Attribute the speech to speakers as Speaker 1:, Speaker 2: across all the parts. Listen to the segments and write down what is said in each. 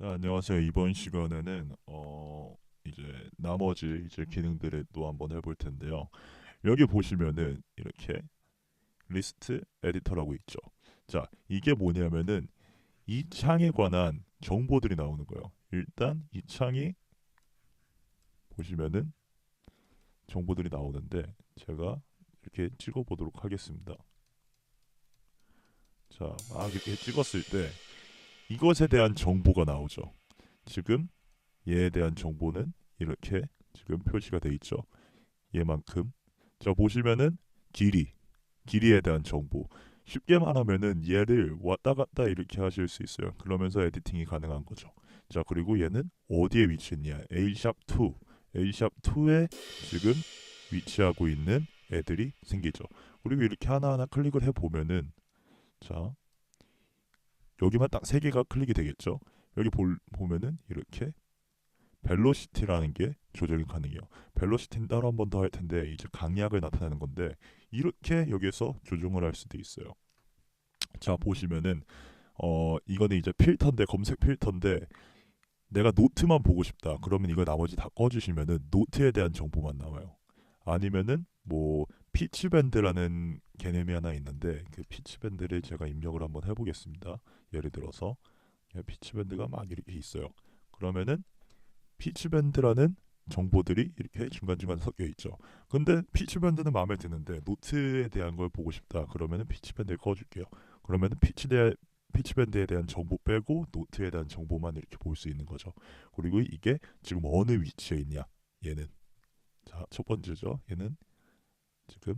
Speaker 1: 자, 안녕하세요. 이번 시간에는 어 이제 나머지 이제 기능들을 또 한번 해볼 텐데요. 여기 보시면은 이렇게 리스트 에디터라고 있죠. 자, 이게 뭐냐면은 이 창에 관한 정보들이 나오는 거예요. 일단 이 창이 보시면은 정보들이 나오는데 제가 이렇게 찍어 보도록 하겠습니다. 자, 막 이렇게 찍었을 때 이것에 대한 정보가 나오죠. 지금 얘에 대한 정보는 이렇게 지금 표시가 돼 있죠. 얘만큼. 자 보시면은 길이, 길이에 대한 정보. 쉽게 말하면은 얘를 왔다 갔다 이렇게 하실 수 있어요. 그러면서 에디팅이 가능한 거죠. 자 그리고 얘는 어디에 위치했냐? A#2, A#2에 지금 위치하고 있는 애들이 생기죠. 그리고 이렇게 하나하나 클릭을 해 보면은 자 여기만 딱 세 개가 클릭이 되겠죠. 여기 볼, 보면은 이렇게 벨로시티라는 게 조절이 가능해요. 벨로시티는 따로 한 번 더 할 텐데 이제 강약을 나타내는 건데 이렇게 여기서 조정을 할 수도 있어요. 자 보시면은 어 이거는 이제 필터인데 검색 필터인데 내가 노트만 보고 싶다. 그러면 이거 나머지 다 꺼주시면은 노트에 대한 정보만 나와요. 아니면은 뭐 피치밴드라는 개념이 하나 있는데 그 피치밴드를 제가 입력을 한번 해보겠습니다. 예를 들어서 피치밴드가 막 이렇게 있어요. 그러면은 피치밴드라는 정보들이 이렇게 중간중간 섞여 있죠. 근데 피치밴드는 마음에 드는데 노트에 대한 걸 보고 싶다. 그러면은 피치밴드를 꺼줄게요. 그러면은 피치 대 피치밴드에 대한 정보 빼고 노트에 대한 정보만 이렇게 볼 수 있는 거죠. 그리고 이게 지금 어느 위치에 있냐? 얘는 자 첫 번째죠. 얘는 지금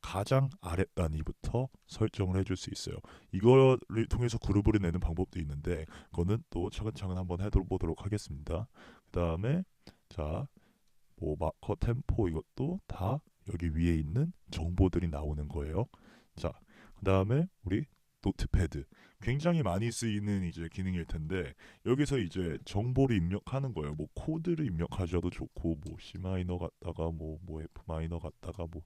Speaker 1: 가장 아래 단위부터 설정을 해줄 수 있어요. 이거를 통해서 그룹을 내는 방법도 있는데 그거는 또 차근차근 한번 해보도록 하겠습니다. 그 다음에 자 뭐 마커 템포 이것도 다 여기 위에 있는 정보들이 나오는 거예요. 자, 그 다음에 우리 노트패드 굉장히 많이 쓰이는 이제 기능일 텐데 여기서 이제 정보를 입력하는 거예요. 뭐 코드를 입력하셔도 좋고 뭐 C 마이너 갔다가 뭐뭐 F 마이너 갔다가 뭐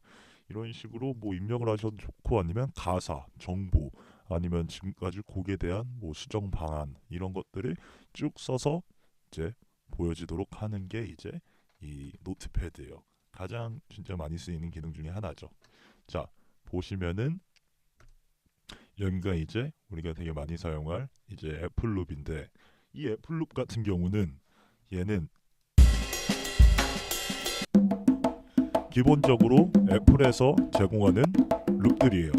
Speaker 1: 이런 식으로 뭐 입력을 하셔도 좋고 아니면 가사, 정보 아니면 지금까지 곡에 대한 뭐 수정 방안 이런 것들을 쭉 써서 이제 보여지도록 하는 게 이제 이 노트패드예요. 가장 진짜 많이 쓰이는 기능 중에 하나죠. 자 보시면은 여기가 이제 우리가 되게 많이 사용할 이제 애플룹인데 이 애플룹 같은 경우는 얘는 기본적으로 애플에서 제공하는 룹들이에요.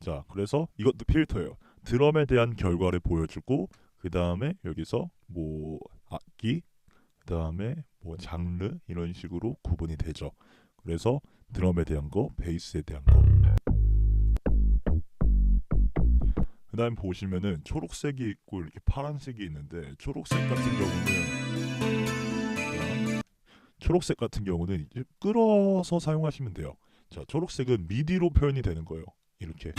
Speaker 1: 자, 그래서 이것도 필터예요. 드럼에 대한 결과를 보여주고 그 다음에 여기서 뭐 악기, 그 다음에 뭐 장르 이런 식으로 구분이 되죠. 그래서 드럼에 대한 거, 베이스에 대한 거. 그 다음에 보시면은 초록색이 있고 이렇게 파란색이 있는데 초록색 같은 경우는 자, 초록색 같은 경우는 이제 끌어서 사용하시면 돼요. 자, 초록색은 미디로 표현이 되는 거예요. 이렇게.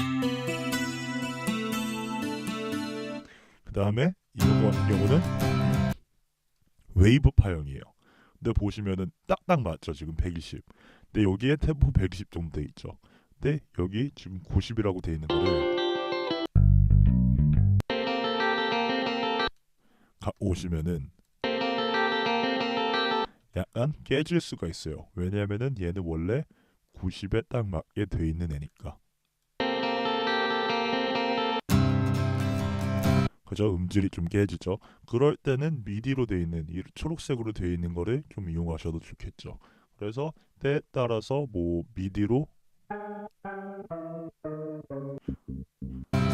Speaker 1: 그 다음에 이거 같은 경우는 웨이브 파형이에요. 근데 보시면은 딱딱 맞죠. 지금 120. 근데 여기에 템포 120 정도 돼 있죠. 근데 여기 지금 90이라고 돼 있는 거를 오시면은 약간 깨질 수가 있어요. 왜냐하면은 얘는 원래 90에 딱 맞게 돼 있는 애니까. 그죠? 음질이 좀 깨지죠. 그럴 때는 미디로 돼 있는 이 초록색으로 돼 있는 거를 좀 이용하셔도 좋겠죠. 그래서 때에 따라서 뭐 미디로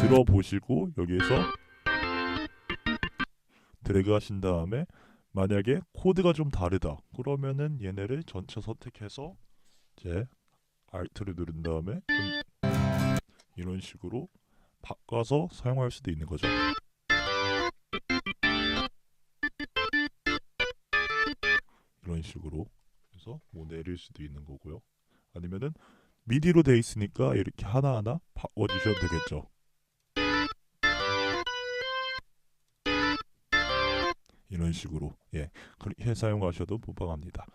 Speaker 1: 들어보시고 여기에서 드래그 하신 다음에 만약에 코드가 좀 다르다 그러면은 얘네를 전체 선택해서 이제 Alt를 누른 다음에 좀 이런 식으로 바꿔서 사용할 수도 있는 거죠. 이런 식으로 그래서 뭐 내릴 수도 있는 거고요. 아니면은 미디로 돼 있으니까 이렇게 하나하나 바꿔 주셔도 되겠죠. 이런 식으로 예 사용하셔도 무방합니다.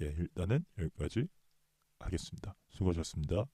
Speaker 1: 예 일단은 여기까지 하겠습니다. 수고하셨습니다.